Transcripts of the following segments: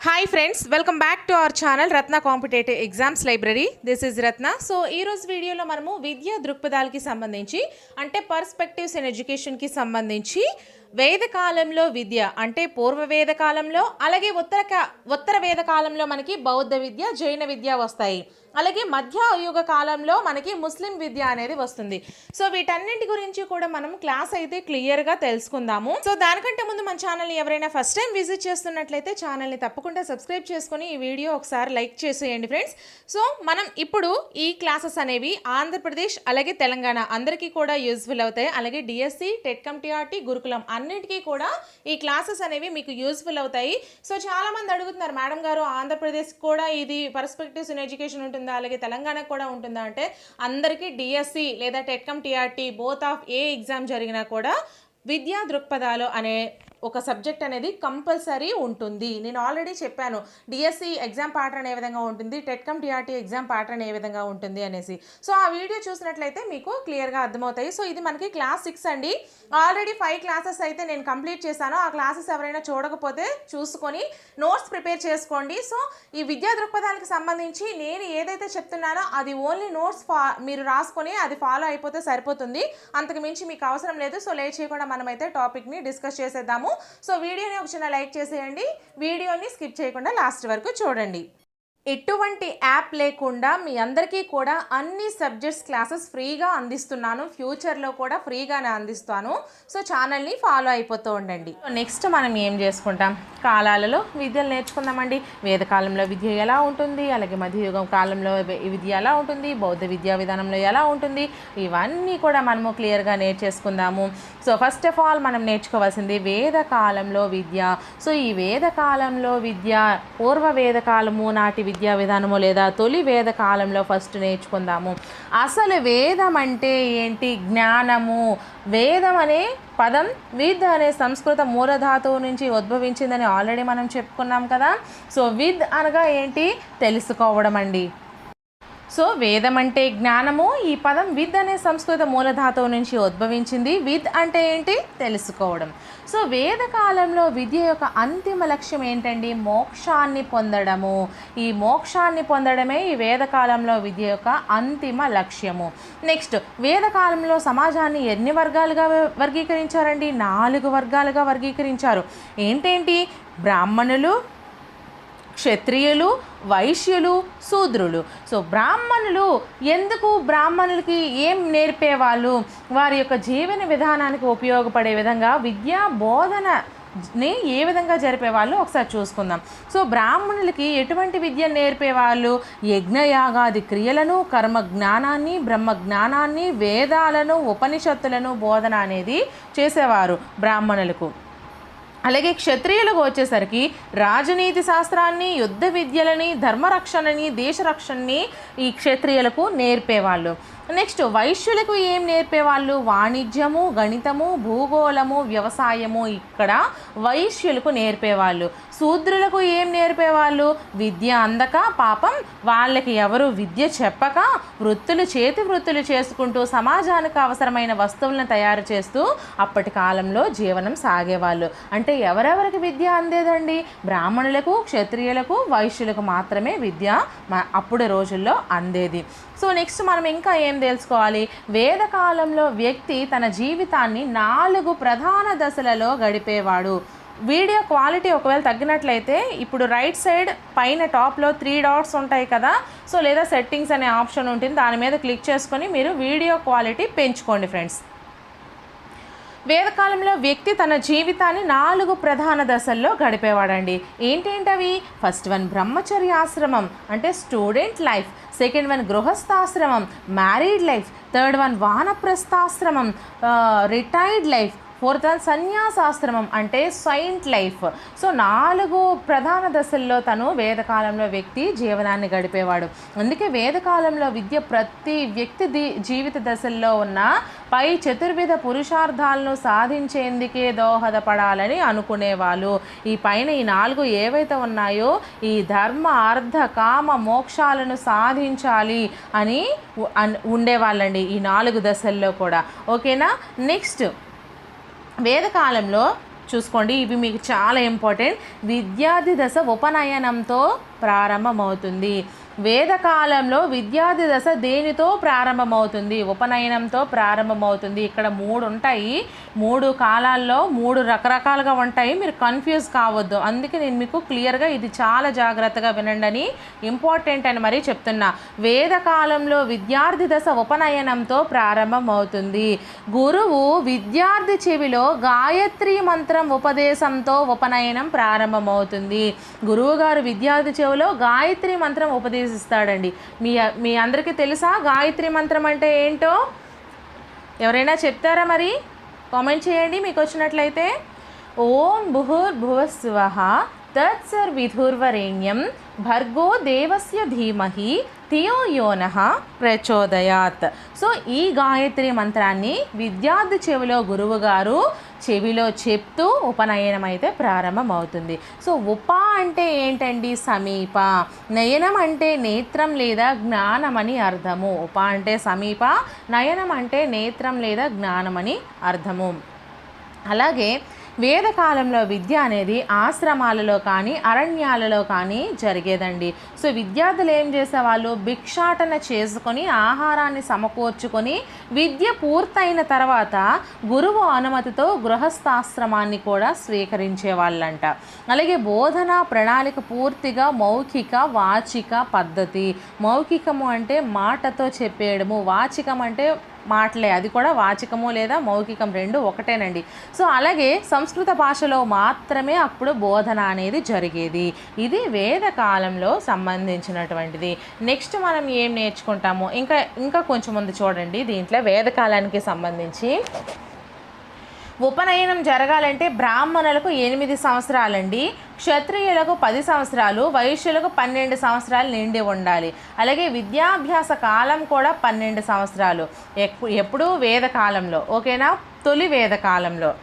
Hi friends welcome back to our channel Ratna competitive exams library this is Ratna so ఈ రోజు వీడియోలో మనము విద్యా దృక్పథాలకి సంబంధించి అంటే పర్స్పెక్టివ్స్ ఇన్ ఎడ్యుకేషన్కి సంబంధించి వేదకాలంలో విద్య అంటే పూర్వ వేదకాలంలో అలాగే ఉత్తర ఉత్తర వేద కాలంలో మనకి బౌద్ధ విద్య జైన విద్య వస్తాయి. అలాగే మధ్యయుగ కాలంలో మనకి ముస్లిం విద్య అనేది వస్తుంది. సో వీటన్నింటి గురించి కూడా మనం క్లాస్ అయితే క్లియర్గా తెలుసుకుందాము. సో దానికంటే ముందు మన ఛానల్ని ఎవరైనా ఫస్ట్ టైం విజిట్ చేస్తున్నట్లయితే ఛానల్ని తప్పకుండా సబ్స్క్రైబ్ చేసుకొని ఈ వీడియో ఒకసారి లైక్ చేసేయండి ఫ్రెండ్స్. సో మనం ఇప్పుడు ఈ క్లాసెస్ అనేవి ఆంధ్రప్రదేశ్ అలాగే తెలంగాణ అందరికీ కూడా యూజ్ఫుల్ అవుతాయి. అలాగే డిఎస్సి టెట్కమ్ టీఆర్టీ గురుకులం అన్నిటికీ కూడా ఈ క్లాసెస్ అనేవి మీకు యూజ్ఫుల్ అవుతాయి. సో చాలా మంది అడుగుతున్నారు మేడం గారు ఆంధ్రప్రదేశ్ కూడా ఇది పర్స్పెక్టివ్స్ ఇన్ ఎడ్యుకేషన్ ఉంటుంది అలాగే తెలంగాణకు కూడా ఉంటుందా? అంటే అందరికీ డిఎస్సి లేదా TET cum TRT both of A exam జరిగినా కూడా విద్యా దృక్పథాలు అనే ఒక సబ్జెక్ట్ అనేది కంపల్సరీ ఉంటుంది. నేను ఆల్రెడీ చెప్పాను డిఎస్సి ఎగ్జామ్ ప్యాటర్న్ ఏ విధంగా ఉంటుంది టెట్కమ్ డిఆర్టీ ఎగ్జామ్ ప్యాటర్న్ ఏ విధంగా ఉంటుంది అనేసి. సో ఆ వీడియో చూసినట్లయితే మీకు క్లియర్గా అర్థమవుతాయి. సో ఇది మనకి క్లాస్ సిక్స్ అండి. ఆల్రెడీ ఫైవ్ క్లాసెస్ అయితే నేను కంప్లీట్ చేశాను. ఆ క్లాసెస్ ఎవరైనా చూడకపోతే చూసుకొని నోట్స్ ప్రిపేర్ చేసుకోండి. సో ఈ విద్యా దృక్పథాలకు సంబంధించి నేను ఏదైతే చెప్తున్నానో అది ఓన్లీ నోట్స్ ఫా మీరు రాసుకొని అది ఫాలో అయిపోతే సరిపోతుంది. అంతకు మించి మీకు అవసరం లేదు. సో లేట్ చేయకుండా మనమైతే టాపిక్ని డిస్కస్ చేసేద్దాము. సో వీడియోని ఒక చిన్న లైక్ చేసేయండి. వీడియోని స్కిప్ చేయకుండా లాస్ట్ వరకు చూడండి. ఎటువంటి యాప్ లేకుండా మీ అందరికీ కూడా అన్ని సబ్జెక్ట్స్ క్లాసెస్ ఫ్రీగా అందిస్తున్నాను. ఫ్యూచర్లో కూడా ఫ్రీగానే అందిస్తాను. సో ఛానల్ని ఫాలో అయిపోతూ ఉండండి. నెక్స్ట్ మనం ఏం చేసుకుంటాం? కాలాలలో విద్యలు నేర్చుకుందామండి. వేదకాలంలో విద్య ఎలా ఉంటుంది? అలాగే మధ్యయుగం కాలంలో విద్య ఎలా ఉంటుంది? బౌద్ధ విద్యా విధానంలో ఎలా ఉంటుంది? ఇవన్నీ కూడా మనము క్లియర్గా నేర్చేసుకుందాము. సో ఫస్ట్ ఆఫ్ ఆల్ మనం నేర్చుకోవాల్సింది వేదకాలంలో విద్య. సో ఈ వేదకాలంలో విద్య పూర్వ వేదకాలము నాటి విద్య విద్యా విధానము లేదా తొలి వేద కాలంలో ఫస్ట్ నేర్చుకుందాము. అసలు వేదం అంటే ఏంటి? జ్ఞానము. వేదం అనే పదం విద్ అనే సంస్కృత మూలధాతువు నుంచి ఉద్భవించిందని ఆల్రెడీ మనం చెప్పుకున్నాం కదా. సో విద్ అనగా ఏంటి? తెలుసుకోవడం అండి. సో వేదం అంటే జ్ఞానము ఈ పదం విద్ అనే సంస్కృత మూలధాతువు నుంచి ఉద్భవించింది. విద్ అంటే ఏంటి? తెలుసుకోవడం. సో వేద కాలంలో విద్య యొక్క అంతిమ లక్ష్యం ఏంటండి? మోక్షాన్ని పొందడము. ఈ మోక్షాన్ని పొందడమే ఈ వేదకాలంలో విద్య యొక్క అంతిమ లక్ష్యము. నెక్స్ట్ వేదకాలంలో సమాజాన్ని ఎన్ని వర్గాలుగా వర్గీకరించారండి? నాలుగు వర్గాలుగా వర్గీకరించారు. ఏంటేంటి? బ్రాహ్మణులు క్షత్రియులు వైశ్యులు శూద్రులు. సో బ్రాహ్మణులు ఎందుకు బ్రాహ్మణులకి ఏం నేర్పేవాళ్ళు? వారి యొక్క జీవన విధానానికి ఉపయోగపడే విధంగా విద్యా బోధన ని ఏ విధంగా జరిపేవాళ్ళు? ఒకసారి చూసుకుందాం. సో బ్రాహ్మణులకి ఎటువంటి విద్య నేర్పేవాళ్ళు? యజ్ఞయాగాది క్రియలను కర్మ జ్ఞానాన్ని బ్రహ్మ జ్ఞానాన్ని వేదాలను ఉపనిషత్తులను బోధన అనేది చేసేవారు బ్రాహ్మణులకు. అలాగే క్షత్రియులకు వచ్చేసరికి రాజనీతి శాస్త్రాన్ని యుద్ధ విద్యలని ధర్మరక్షణని దేశరక్షణని ఈ క్షత్రియులకు నేర్పేవాళ్ళు. నెక్స్ట్ వైశ్యులకు ఏం నేర్పేవాళ్ళు? వాణిజ్యము గణితము భూగోళము వ్యవసాయము ఇక్కడ వైశ్యులకు నేర్పేవాళ్ళు. శూద్రులకు ఏం నేర్పేవాళ్ళు? విద్య అందక పాపం వాళ్ళకి ఎవరు విద్య చెప్పక వృత్తులు చేతి వృత్తులు చేసుకుంటూ సమాజానికి అవసరమైన వస్తువులను తయారు చేస్తూ అప్పటి కాలంలో జీవనం సాగేవాళ్ళు. అంటే ఎవరెవరికి విద్య అందేదండి? బ్రాహ్మణులకు క్షత్రియులకు వైశ్యులకు మాత్రమే విద్య మ- అప్పుడు రోజుల్లో అందేది. సో నెక్స్ట్ మనం ఇంకా ఏం తెలుసుకోవాలి? వేదకాలంలో వ్యక్తి తన జీవితాన్ని నాలుగు ప్రధాన దశలలో గడిపేవాడు. వీడియో క్వాలిటీ ఒకవేళ తగ్గినట్లయితే ఇప్పుడు రైట్ సైడ్ పైన టాప్లో త్రీ డాట్స్ ఉంటాయి కదా. సో లేదా సెట్టింగ్స్ అనే ఆప్షన్ ఉంటుంది. దాని మీద క్లిక్ చేసుకొని మీరు వీడియో క్వాలిటీ పెంచుకోండి ఫ్రెండ్స్ వేదకాలంలో వ్యక్తి తన జీవితాన్ని నాలుగు ప్రధాన దశల్లో గడిపేవాడండి. ఏంటేంటవి ఫస్ట్ వన్ బ్రహ్మచర్యాశ్రమం అంటే స్టూడెంట్ లైఫ్ సెకండ్ వన్ గృహస్థాశ్రమం మ్యారీడ్ లైఫ్ థర్డ్ వన్ వానప్రస్థాశ్రమం uh, retired life fourth one సన్యాసాశ్రమం అంటే సైంట్ లైఫ్. సో నాలుగు ప్రధాన దశల్లో తను వేదకాలంలో వ్యక్తి జీవనాన్ని గడిపేవాడు. అందుకే వేదకాలంలో విద్య ప్రతి వ్యక్తి జీవిత దశల్లో ఉన్న పై చతుర్విధ పురుషార్థాలను సాధించేందుకే దోహదపడాలని అనుకునేవాళ్ళు. ఈ పైన ఈ నాలుగు ఏవైతే ఉన్నాయో ఈ ధర్మ అర్థ కామ మోక్షాలను సాధించాలి అని ఉండేవాళ్ళండి ఈ నాలుగు దశల్లో కూడా. ఓకేనా? నెక్స్ట్ వేదకాలంలో చూసుకోండి ఇవి మీకు చాలా ఇంపార్టెంట్ విద్యార్థి దశ ఉపనయనంతో ప్రారంభమవుతుంది. వేదకాలంలో విద్యార్థి దశ దేనితో ప్రారంభమవుతుంది? ఉపనయనంతో ప్రారంభమవుతుంది. ఇక్కడ మూడు ఉంటాయి మూడు కాలాల్లో మూడు రకరకాలుగా ఉంటాయి. మీరు కన్ఫ్యూజ్ కావద్దు. అందుకే నేను మీకు క్లియర్గా ఇది చాలా జాగ్రత్తగా వినండి అని ఇంపార్టెంట్ అని మరీ చెప్తున్నా. వేదకాలంలో విద్యార్థి దశ ఉపనయనంతో ప్రారంభమవుతుంది. గురువు విద్యార్థి చెవిలో గాయత్రి మంత్రం ఉపదేశంతో ఉపనయనం ప్రారంభమవుతుంది. గురువు గారు విద్యార్థి చెవిలో గాయత్రి మంత్రం ఉపదేశం ఇస్తాడండి. మీ మీ అందరికీ తెలుసా? గాయత్రి మంత్రం అంటే ఏంటో? ఎవరైనా చెప్తారా మరి? కామెంట్ చేయండి మీకు వచ్చినట్లయితే. ఓం భుహుర్భువస్వ తత్సర్విధుర్వరేణ్యం భర్గో దేవస్య ధీమహి ధియో యోన ప్రచోదయాత్. సో ఈ గాయత్రి మంత్రాన్ని విద్యార్థి చెవిలో గురువుగారు చెవిలో చెప్తూ ఉపనయనం అయితే ప్రారంభమవుతుంది. సో ఉప అంటే ఏంటండి సమీప? నయనం అంటే నేత్రం లేదా జ్ఞానం అని అర్థము. ఉప అంటే సమీప నయనం అంటే నేత్రం లేదా జ్ఞానం అని అర్థము. అలాగే వేదకాలంలో విద్య అనేది ఆశ్రమాలలో కానీ అరణ్యాలలో కానీ జరిగేదండి. సో విద్యార్థులు ఏం చేసేవాళ్ళు? భిక్షాటన చేసుకొని ఆహారాన్ని సమకూర్చుకొని విద్య పూర్తయిన తర్వాత గురువు అనుమతితో గృహస్థాశ్రమాన్ని కూడా స్వీకరించే వాళ్ళంట అలాగే బోధన ప్రణాళిక పూర్తిగా మౌఖిక వాచిక పద్ధతి. మౌఖికము అంటే మాటతో చెప్పేయడము. వాచికం అంటే మాటలే. అది కూడా వాచికము లేదా మౌఖికం రెండు ఒకటేనండి. సో అలాగే సంస్కృత భాషలో మాత్రమే అప్పుడు బోధన అనేది జరిగేది. ఇది వేద కాలంలో సంబంధించినటువంటిది. నెక్స్ట్ మనం ఏం నేర్చుకుంటాము? ఇంకా ఇంకా కొంచెం ముందు చూడండి. దీంట్లో వేదకాలానికి సంబంధించి ఉపనయనం జరగాలంటే బ్రాహ్మణులకు ఎనిమిది సంవత్సరాలండి క్షత్రియులకు పది సంవత్సరాలు వైశ్యులకు పన్నెండు సంవత్సరాలు నిండి ఉండాలి. అలాగే విద్యాభ్యాస కాలం కూడా పన్నెండు సంవత్సరాలు. ఎప్పుడూ ఎప్పుడూ వేదకాలంలో ఓకేనా? తొలి వేదకాలంలో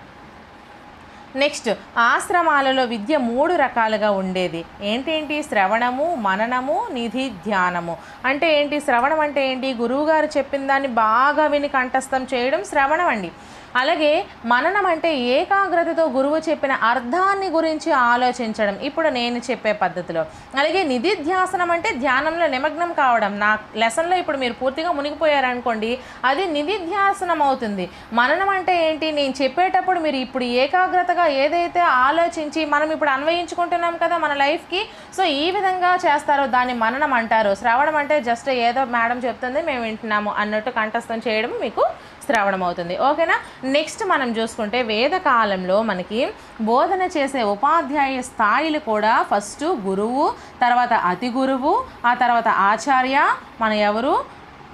నెక్స్ట్ ఆశ్రమాలలో విద్య మూడు రకాలుగా ఉండేది. ఏంటేంటి? శ్రవణము మననము నిధి ధ్యానము. అంటే ఏంటి? శ్రవణం అంటే ఏంటి? గురువుగారు చెప్పిన దాన్ని బాగా విని కంఠస్థం చేయడం శ్రవణం అండి. అలాగే మననం అంటే ఏకాగ్రతతో గురువు చెప్పిన అర్థాన్ని గురించి ఆలోచించడం. ఇప్పుడు నేను చెప్పే పద్ధతిలో. అలాగే నిధిధ్యాసనం అంటే ధ్యానంలో నిమగ్నం కావడం. నా లెసన్లో ఇప్పుడు మీరు పూర్తిగా మునిగిపోయారనుకోండి అది నిధిధ్యాసనం అవుతుంది. మననం అంటే ఏంటి? నేను చెప్పేటప్పుడు మీరు ఇప్పుడు ఏకాగ్రతగా ఏదైతే ఆలోచించి మనం ఇప్పుడు అన్వయించుకుంటున్నాం కదా మన లైఫ్కి సో ఈ విధంగా చేస్తారో దాన్ని మననం అంటారు. శ్రవణం అంటే జస్ట్ ఏదో మేడం చెప్తుంది మేము వింటున్నాము అన్నట్టు కంఠస్థం చేయడం మీకు శ్రవణం అవుతుంది. ఓకేనా నెక్స్ట్ మనం చూసుకుంటే వేదకాలంలో మనకి బోధన చేసే ఉపాధ్యాయ స్థాయిలు కూడా ఫస్ట్ గురువు తర్వాత అతి గురువు ఆ తర్వాత ఆచార్య మన ఎవరు?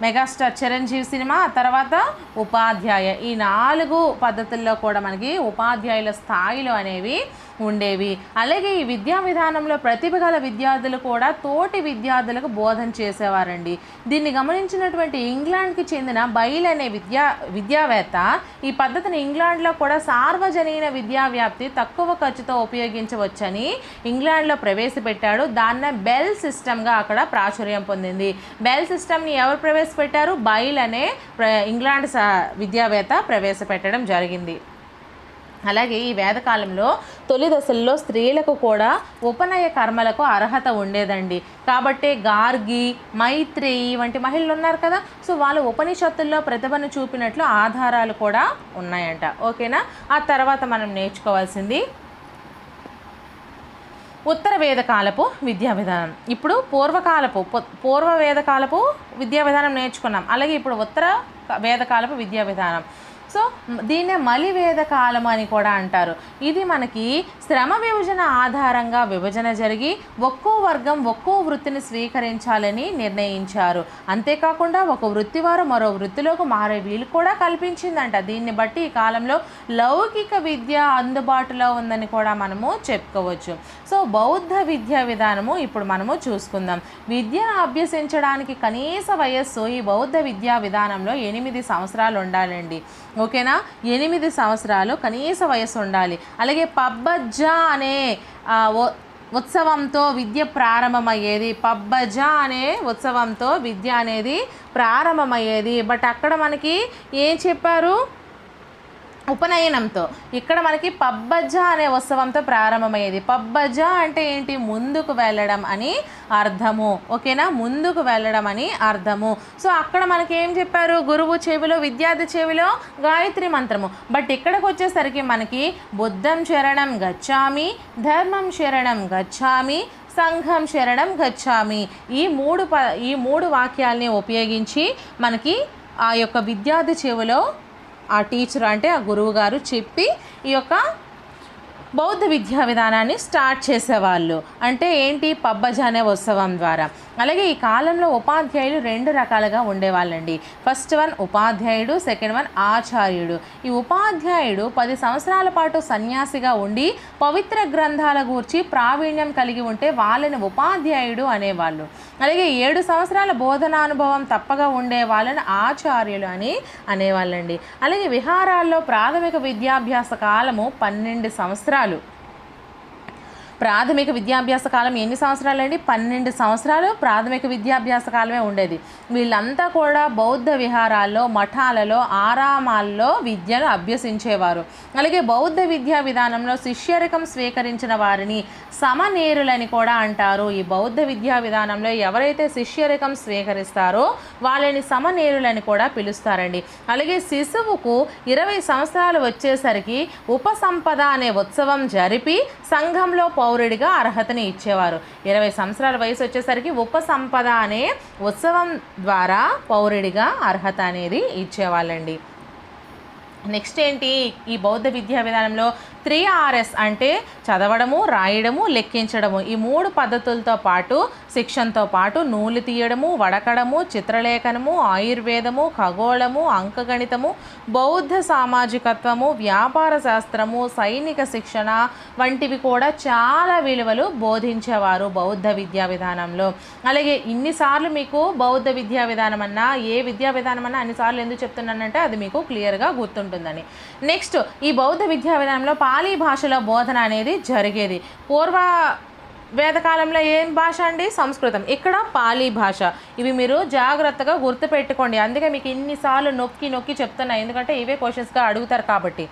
మెగాస్టార్ చిరంజీవి సినిమా తర్వాత ఉపాధ్యాయ. ఈ నాలుగు పద్ధతుల్లో కూడా మనకి ఉపాధ్యాయుల స్థాయిలు అనేవి ఉండేవి. అలాగే ఈ విద్యా విధానంలో ప్రతిభ గల విద్యార్థులు కూడా తోటి విద్యార్థులకు బోధన చేసేవారండి. దీన్ని గమనించినటువంటి ఇంగ్లాండ్కి చెందిన బైల్ అనే విద్యా విద్యావేత్త ఈ పద్ధతిని ఇంగ్లాండ్లో కూడా సార్వజనీన విద్యా వ్యాప్తి తక్కువ ఖర్చుతో ఉపయోగించవచ్చని ఇంగ్లాండ్లో ప్రవేశపెట్టాడు. దాన్నే బెల్ సిస్టమ్గా అక్కడ ప్రాచుర్యం పొందింది. బెల్ సిస్టమ్ని ఎవరు ప్రవేశపెట్టారు? బైల్ అనే ఇంగ్లాండ్ స విద్యావేత్త ప్రవేశపెట్టడం జరిగింది. అలాగే ఈ వేదకాలంలో తొలి దశల్లో స్త్రీలకు కూడా ఉపనయ కర్మలకు అర్హత ఉండేదండి. కాబట్టి గార్గి మైత్రేయి వంటి మహిళలు ఉన్నారు కదా. సో వాళ్ళు ఉపనిషత్తుల్లో ప్రతిభను చూపినట్లు ఆధారాలు కూడా ఉన్నాయంట. ఓకేనా? ఆ తర్వాత మనం నేర్చుకోవాల్సింది ఉత్తర వేదకాలపు విద్యా విధానం. ఇప్పుడు పూర్వకాలపు పూర్వ వేదకాలపు విద్యా విధానం నేర్చుకున్నాం. అలాగే ఇప్పుడు ఉత్తర వేదకాలపు విద్యా విధానం. సో దీన్నే మలివేద కాలం అని కూడా అంటారు. ఇది మనకి శ్రమ విభజన ఆధారంగా విభజన జరిగి ఒక్కో వర్గం ఒక్కో వృత్తిని స్వీకరించాలని నిర్ణయించారు. అంతేకాకుండా ఒక వృత్తి వారు మరో వృత్తిలోకి మారే వీలు కూడా కల్పించిందంట. దీన్ని బట్టి ఈ కాలంలో లౌకిక విద్య అందుబాటులో ఉందని కూడా మనము చెప్పుకోవచ్చు. సో బౌద్ధ విద్యా విధానము ఇప్పుడు మనము చూసుకుందాం. విద్యను అభ్యసించడానికి కనీస వయస్సు ఈ బౌద్ధ విద్యా విధానంలో ఎనిమిది సంవత్సరాలు ఉండాలండి. ఓకేనా? ఎనిమిది సంవత్సరాలు కనీస వయస్సు ఉండాలి. అలాగే పబ్బజ్జా అనే ఉత్సవంతో విద్య ప్రారంభమయ్యేది. పబ్బజ అనే ఉత్సవంతో విద్య అనేది ప్రారంభమయ్యేది. బట్ అక్కడ మనకి ఏం చెప్పారు? ఉపనయనంతో. ఇక్కడ మనకి పబ్బజ్జ అనే ఉత్సవంతో ప్రారంభమయ్యేది. పబ్బజ్జ అంటే ఏంటి? ముందుకు వెళ్ళడం అని అర్థము. ఓకేనా? ముందుకు వెళ్ళడం అని అర్థము. సో అక్కడ మనకి ఏం చెప్పారు? గురువు చెవిలో విద్యార్థి చెవిలో గాయత్రి మంత్రము. బట్ ఇక్కడికి వచ్చేసరికి మనకి బుద్ధం శరణం గచ్చామి ధర్మం శరణం గచ్చామి సంఘం శరణం గచ్చామి. ఈ మూడు ప ఈ మూడు వాక్యాల్ని ఉపయోగించి మనకి ఆ యొక్క విద్యార్థి చెవిలో ఆ టీచర్ అంటే ఆ గురువు గారు చెప్పి ఈ యొక్క బౌద్ధ విద్యా విధానాన్ని స్టార్ట్ చేసేవాళ్ళు. అంటే ఏంటి? పబ్బజానే ఉత్సవం ద్వారా. అలాగే ఈ కాలంలో ఉపాధ్యాయులు రెండు రకాలుగా ఉండేవాళ్ళండి. ఫస్ట్ వన్ ఉపాధ్యాయుడు సెకండ్ వన్ ఆచార్యుడు. ఈ ఉపాధ్యాయుడు పది సంవత్సరాల పాటు సన్యాసిగా ఉండి పవిత్ర గ్రంథాల గూర్చి ప్రావీణ్యం కలిగి ఉంటే వాళ్ళని ఉపాధ్యాయుడు అనేవాళ్ళు. అలాగే ఏడు సంవత్సరాల బోధనానుభవం తప్పగా ఉండే వాళ్ళని ఆచార్యులు అని అనేవాళ్ళండి. అలాగే విహారాల్లో ప్రాథమిక విద్యాభ్యాస కాలము పన్నెండు సంవత్సరాలు. ప్రాథమిక విద్యాభ్యాస కాలం ఎన్ని సంవత్సరాలు అండి పన్నెండు సంవత్సరాలు ప్రాథమిక విద్యాభ్యాస కాలమే ఉండేది. వీళ్ళంతా కూడా బౌద్ధ విహారాల్లో మఠాలలో ఆరామాల్లో విద్యను అభ్యసించేవారు. అలాగే బౌద్ధ విద్యా విధానంలో శిష్యరికం స్వీకరించిన వారిని సమనేరులని కూడా అంటారు. ఈ బౌద్ధ విద్యా విధానంలో ఎవరైతే శిష్యరకం స్వీకరిస్తారో వాళ్ళని సమనేరులని కూడా పిలుస్తారండి. అలాగే శిశువుకు ఇరవై సంవత్సరాలు వచ్చేసరికి ఉపసంపద అనే ఉత్సవం జరిపి సంఘంలో పౌరుడిగా అర్హతని ఇచ్చేవారు. ఇరవై సంవత్సరాల వయసు వచ్చేసరికి ఉపసంపద అనే ఉత్సవం ద్వారా పౌరుడిగా అర్హత అనేది ఇచ్చేవాళ్ళండి. నెక్స్ట్ ఏంటి? ఈ బౌద్ధ విద్యా విధానంలో త్రీ ఆర్ఎస్ అంటే చదవడము రాయడము లెక్కించడము. ఈ మూడు పద్ధతులతో పాటు శిక్షణతో పాటు నూలు తీయడము వడకడము చిత్రలేఖనము ఆయుర్వేదము ఖగోళము అంకగణితము బౌద్ధ సామాజికత్వము వ్యాపార శాస్త్రము సైనిక శిక్షణ వంటివి కూడా చాలా విలువలు బోధించేవారు బౌద్ధ విద్యా విధానంలో. అలాగే ఇన్నిసార్లు మీకు బౌద్ధ విద్యా విధానం అన్నా ఏ విద్యా విధానం అన్నా అన్నిసార్లు ఎందుకు చెప్తున్నానంటే అది మీకు క్లియర్గా గుర్తుంటుందని. నెక్స్ట్ ఈ బౌద్ధ విద్యా విధానంలో పాలీ భాషలో బోధన అనేది జరిగేది. పూర్వ వేదకాలంలో ఏం భాష అండి? సంస్కృతం. ఇక్కడ పాలీ భాష. ఇవి మీరు జాగ్రత్తగా గుర్తుపెట్టుకోండి. అందుకే మీకు ఇన్నిసార్లు నొక్కి నొక్కి చెప్తున్నా. ఎందుకంటే ఇవే క్వశ్చన్స్గా అడుగుతారు కాబట్టి.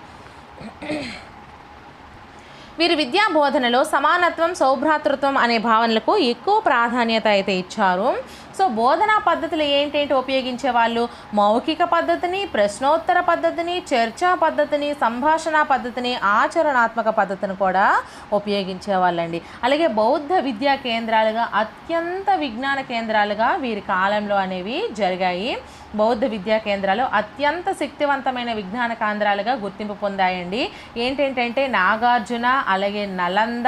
వీరి విద్యా బోధనలో సమానత్వం సౌభ్రాతృత్వం అనే భావనలకు ఎక్కువ ప్రాధాన్యత అయితే ఇచ్చారు. సో బోధనా పద్ధతులు ఏంటేంటి ఉపయోగించే వాళ్ళు? మౌఖిక పద్ధతిని ప్రశ్నోత్తర పద్ధతిని చర్చా పద్ధతిని సంభాషణ పద్ధతిని ఆచరణాత్మక పద్ధతిని కూడా ఉపయోగించే వాళ్ళండి. అలాగే బౌద్ధ విద్యా కేంద్రాలుగా అత్యంత విజ్ఞాన కేంద్రాలుగా వీరి కాలంలో అనేవి జరిగాయి. బౌద్ధ విద్యా కేంద్రాలు అత్యంత శక్తివంతమైన విజ్ఞాన కేంద్రాలుగా గుర్తింపు పొందాయండి. ఏంటేంటంటే నాగార్జున అలాగే నలంద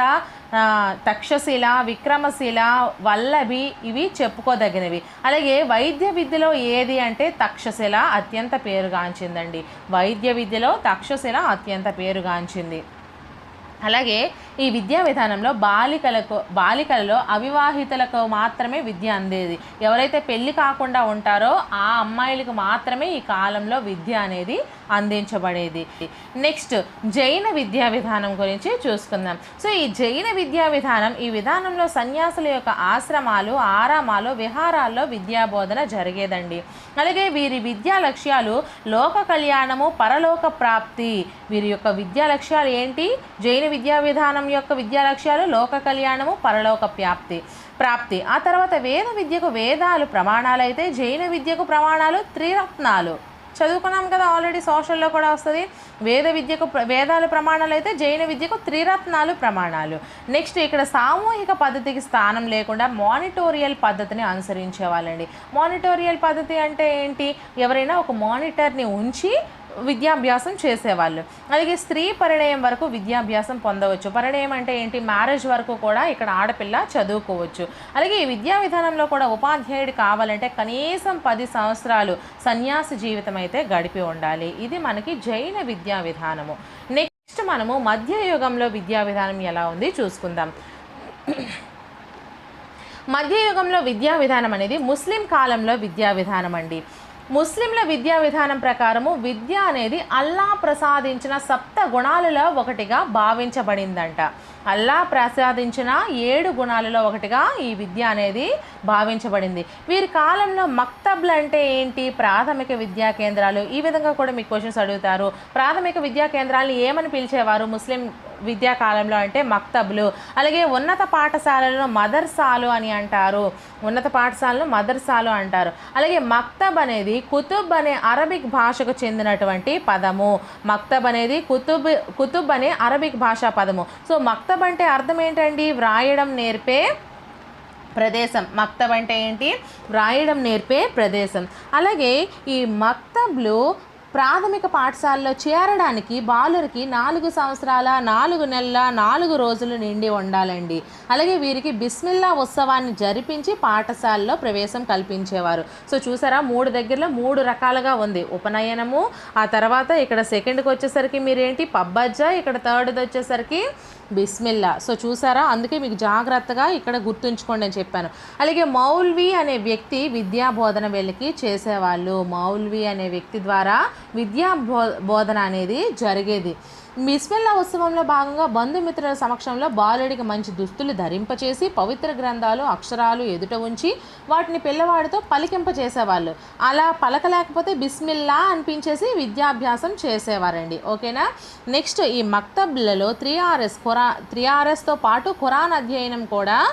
తక్షశిల విక్రమశిల వల్లభి ఇవి చెప్పుకోదగినవి. అలాగే వైద్య విద్యలో ఏది అంటే తక్షశిల అత్యంత పేరుగాంచిందండి. వైద్య విద్యలో తక్షశిల అత్యంత పేరుగాంచింది. అలాగే ఈ విద్యా విధానంలో బాలికలకు బాలికలలో అవివాహితులకు మాత్రమే విద్య అందేది. ఎవరైతే పెళ్ళి కాకుండా ఉంటారో ఆ అమ్మాయిలకు మాత్రమే ఈ కాలంలో విద్య అనేది అందించబడేది. నెక్స్ట్ జైన విద్యా విధానం గురించి చూసుకుందాం. సో ఈ జైన విద్యా విధానం ఈ విధానంలో సన్యాసుల యొక్క ఆశ్రమాలు ఆరామాలు విహారాల్లో విద్యా బోధన జరిగేదండి. అలాగే వీరి విద్యా లక్ష్యాలు లోక కళ్యాణము పరలోక ప్రాప్తి. వీరి యొక్క విద్యా లక్ష్యాలు ఏంటి? జైన విద్యా విధానం యొక్క విద్యా లక్ష్యాలు లోక కళ్యాణము పరలోక వ్యాప్తి ప్రాప్తి. ఆ తర్వాత వేద విద్యకు వేదాలు ప్రమాణాలు అయితే జైన విద్యకు ప్రమాణాలు త్రిరత్నాలు. చదువుకున్నాం కదా ఆల్రెడీ సోషల్లో కూడా వస్తుంది. వేద విద్యకు వేదాల ప్రమాణాలు అయితే జైన విద్యకు త్రిరత్నాలు ప్రమాణాలు. నెక్స్ట్ ఇక్కడ సామూహిక పద్ధతికి స్థానం లేకుండా మానిటోరియల్ పద్ధతిని అనుసరించే వాళ్ళండి మానిటోరియల్ పద్ధతి అంటే ఏంటి? ఎవరైనా ఒక మానిటర్ని ఉంచి విద్యాభ్యాసం చేసేవాళ్ళు. అలాగే స్త్రీ పరిణయం వరకు విద్యాభ్యాసం పొందవచ్చు. పరిణయం అంటే ఏంటి? మ్యారేజ్ వరకు కూడా ఇక్కడ ఆడపిల్ల చదువుకోవచ్చు. అలాగే ఈ విద్యా విధానంలో కూడా ఉపాధ్యాయుడు కావాలంటే కనీసం పది సంవత్సరాలు సన్యాసి జీవితం అయితే గడిపి ఉండాలి. ఇది మనకి జైన విద్యా విధానము. నెక్స్ట్ మనము మధ్యయుగంలో విద్యా విధానం ఎలా ఉంది చూసుకుందాం. మధ్యయుగంలో విద్యా విధానం అనేది ముస్లిం కాలంలో విద్యా విధానం అండి ముస్లింల విద్యా విధానం ప్రకారము విద్య అనేది అల్లా ప్రసాదించిన సప్త గుణాలలో ఒకటిగా భావించబడిందంట. అల్లా ప్రసాదించిన ఏడు గుణాలలో ఒకటిగా ఈ విద్య అనేది భావించబడింది. వీరి కాలంలో మక్తబ్లు అంటే ఏంటి? ప్రాథమిక విద్యా కేంద్రాలు. ఈ విధంగా కూడా మీకు క్వశ్చన్స్ అడుగుతారు. ప్రాథమిక విద్యా కేంద్రాలను ఏమని పిలిచేవారు ముస్లిం విద్యా కాలంలో అంటే మక్తబ్లు. అలాగే ఉన్నత పాఠశాలలో మదర్సాలు అని అంటారు. ఉన్నత పాఠశాలను మదర్సాలు అంటారు. అలాగే మక్తబ్ అనేది కుతుబ్ అనే అరబిక్ భాషకు చెందినటువంటి పదము. మక్తబ్ అనేది కుతుబ్ కుతుబ్ అనే అరబిక్ భాషా పదము. సో మక్తబ్ అంటే అర్థం ఏంటండి? వ్రాయడం నేర్పే ప్రదేశం. మక్తబ్ అంటే ఏంటి? వ్రాయడం నేర్పే ప్రదేశం. అలాగే ఈ మక్తబ్లు ప్రాథమిక పాఠశాలలో చేరడానికి బాలురికి నాలుగు సంవత్సరాల నాలుగు నెలల నాలుగు రోజులు నిండి ఉండాలండి. అలాగే వీరికి బిస్మిల్లా ఉత్సవాన్ని జరిపించి పాఠశాలలో ప్రవేశం కల్పించేవారు. సో చూసారా మూడు దగ్గరలో మూడు రకాలుగా ఉంది. ఉపనయనము ఆ తర్వాత ఇక్కడ సెకండ్కి వచ్చేసరికి మీరేంటి? పబ్బజ్జ ఇక్కడ థర్డ్ది వచ్చేసరికి బిస్మిల్లా. సో చూసారా? అందుకే మీకు జాగ్రత్తగా ఇక్కడ గుర్తుంచుకోండి అని చెప్పాను. అలాగే మౌల్వి అనే వ్యక్తి విద్యా బోధన వీళ్ళకి చేసేవాళ్ళు. మౌల్వి అనే వ్యక్తి ద్వారా విద్యా బో బోధన అనేది జరిగేది. బిస్మిల్లా ఉత్సవంలో భాగంగా బంధుమిత్రుల సమక్షంలో బాలుడికి మంచి దుస్తులు ధరింపచేసి పవిత్ర గ్రంథాలు అక్షరాలు ఎదుట ఉంచి వాటిని పిల్లవాడితో పలికింప చేసేవాళ్ళు అలా పలకలేకపోతే బిస్మిల్లా అనిపించేసి విద్యాభ్యాసం చేసేవారండి. ఓకేనా? నెక్స్ట్ ఈ మక్తబ్లలో త్రీ ఆర్ఎస్ ఖురా త్రీ ఆర్ఎస్తో పాటు ఖురాన్ అధ్యయనం కూడా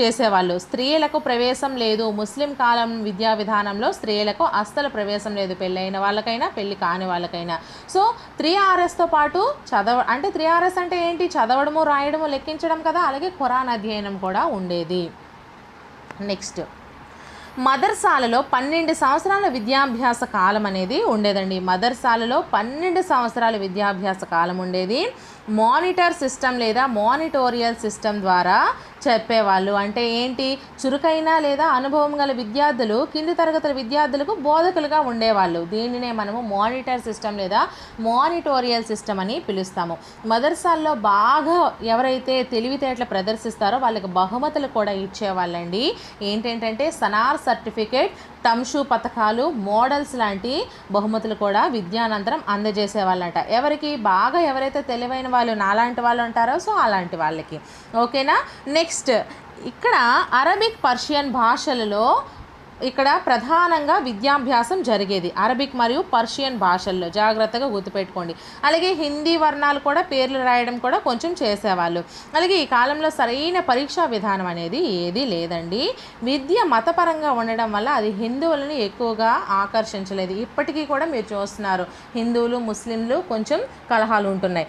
చేసేవాళ్ళు. స్త్రీలకు ప్రవేశం లేదు. ముస్లిం కాలం విద్యా విధానంలో స్త్రీలకు అస్సలు ప్రవేశం లేదు. పెళ్ళైన వాళ్ళకైనా పెళ్ళి కాని వాళ్ళకైనా. సో త్రీ ఆర్ఎస్తో పాటు చదవ అంటే త్రీ ఆర్ఎస్ అంటే ఏంటి? చదవడము రాయడము లెక్కించడం కదా? అలాగే ఖురాన్ అధ్యయనం కూడా ఉండేది. నెక్స్ట్. మదర్సాలలో పన్నెండు సంవత్సరాల విద్యాభ్యాస కాలం అనేది ఉండేదండి. మదర్సాలలో పన్నెండు సంవత్సరాల విద్యాభ్యాస కాలం ఉండేది. మానిటర్ సిస్టమ్ లేదా మానిటోరియల్ సిస్టమ్ ద్వారా చెప్పేవాళ్ళు. అంటే ఏంటి? చురుకైన లేదా అనుభవం గల విద్యార్థులు కింది తరగతుల విద్యార్థులకు బోధకులుగా ఉండేవాళ్ళు. దీనినే మనము మానిటర్ సిస్టమ్ లేదా మానిటోరియల్ సిస్టమ్ అని పిలుస్తాము. మదర్సాల్లో బాగా ఎవరైతే తెలివితేటలు ప్రదర్శిస్తారో వాళ్ళకి బహుమతులు కూడా ఇచ్చేవాళ్ళండి. ఏంటంటే సనార్ సర్టిఫికేట్ టమ్షు పథకాలు మోడల్స్ లాంటి బహుమతులు కూడా విద్యానంతరం అందజేసేవాళ్ళంట. ఎవరికి? బాగా ఎవరైతే తెలివైన వాళ్ళు నాలాంటి వాళ్ళు ఉంటారో సో అలాంటి వాళ్ళకి. ఓకేనా? నెక్స్ట్ నెక్స్ట్ ఇక్కడ అరబిక్ పర్షియన్ భాషలలో ఇక్కడ ప్రధానంగా విద్యాభ్యాసం జరిగేది. అరబిక్ మరియు పర్షియన్ భాషల్లో జాగ్రత్తగా గుర్తుపెట్టుకోండి. అలాగే హిందీ వర్ణాలు కూడా పేర్లు రాయడం కూడా కొంచెం చేసేవాళ్ళు. అలాగే ఈ కాలంలో సరైన పరీక్షా విధానం అనేది ఏదీ లేదండి. విద్య మతపరంగా ఉండడం వల్ల అది హిందువులను ఎక్కువగా ఆకర్షించలేదు. ఇప్పటికీ కూడా మీరు చూస్తున్నారు. హిందువులు ముస్లింలు కొంచెం కలహాలు ఉంటున్నాయి.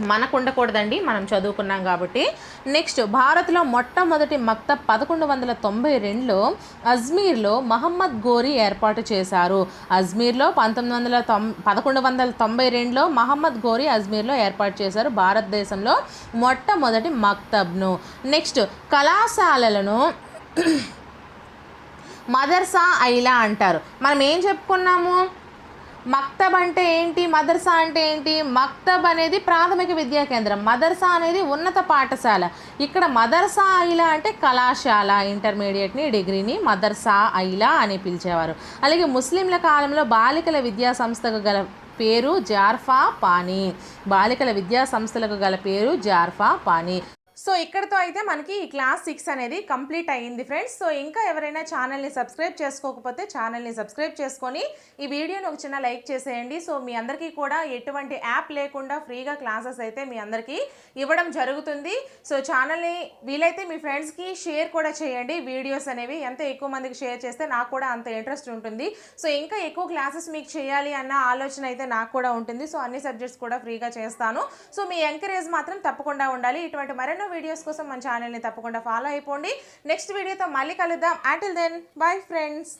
మనకు ఉండకూడదండి మనం చదువుకున్నాం కాబట్టి. నెక్స్ట్ భారత్లో మొట్టమొదటి మక్తబ్ పదకొండు వందల తొంభై రెండులో అజ్మీర్లో మహమ్మద్ గోరి ఏర్పాటు చేశారు. అజ్మీర్లో పంతొమ్మిది వందల తొం పదకొండు వందల తొంభై రెండులో మహమ్మద్ గోరి అజ్మీర్లో ఏర్పాటు చేశారు భారతదేశంలో మొట్టమొదటి మక్తబ్ను. నెక్స్ట్ కళాశాలలను మదర్సా ఐలా అంటారు. మనం ఏం చెప్పుకున్నాము? మక్తబ్ అంటే ఏంటి? మదర్సా అంటే ఏంటి? మక్తబ్ అనేది ప్రాథమిక విద్యా కేంద్రం. మదర్సా అనేది ఉన్నత పాఠశాల. ఇక్కడ మదర్సా ఐలా అంటే కళాశాల ఇంటర్మీడియట్ని డిగ్రీని మదర్సా ఐలా అని పిలిచేవారు. అలాగే ముస్లింల కాలంలో బాలికల విద్యా సంస్థకు గల పేరు జార్ఫా పానీ. బాలికల విద్యా సంస్థలకు గల పేరు జార్ఫా పానీ. సో ఇక్కడతో అయితే మనకి ఈ క్లాస్ సిక్స్ అనేది కంప్లీట్ అయ్యింది ఫ్రెండ్స్. సో ఇంకా ఎవరైనా ఛానల్ని సబ్స్క్రైబ్ చేసుకోకపోతే ఛానల్ని సబ్స్క్రైబ్ చేసుకొని ఈ వీడియోని ఒక చిన్న లైక్ చేసేయండి. సో మీ అందరికీ కూడా ఎటువంటి యాప్ లేకుండా ఫ్రీగా క్లాసెస్ అయితే మీ అందరికీ ఇవ్వడం జరుగుతుంది. సో ఛానల్ని వీలైతే మీ ఫ్రెండ్స్కి షేర్ కూడా చేయండి. వీడియోస్ అనేవి ఎంత ఎక్కువ మందికి షేర్ చేస్తే నాకు కూడా అంత ఇంట్రెస్ట్ ఉంటుంది. సో ఇంకా ఎక్కువ క్లాసెస్ మీకు చేయాలి అన్న ఆలోచన అయితే నాకు కూడా ఉంటుంది. సో అన్ని సబ్జెక్ట్స్ కూడా ఫ్రీగా చేస్తాను. సో మీ ఎంకరేజ్ మాత్రం తప్పకుండా ఉండాలి. ఇటువంటి మరెన్నో వీడియోస్ కోసం మన ఛానల్ని తప్పకుండా ఫాలో అయిపోండి. నెక్స్ట్ వీడియోతో మళ్ళీ కలుద్దాం. Until then bye friends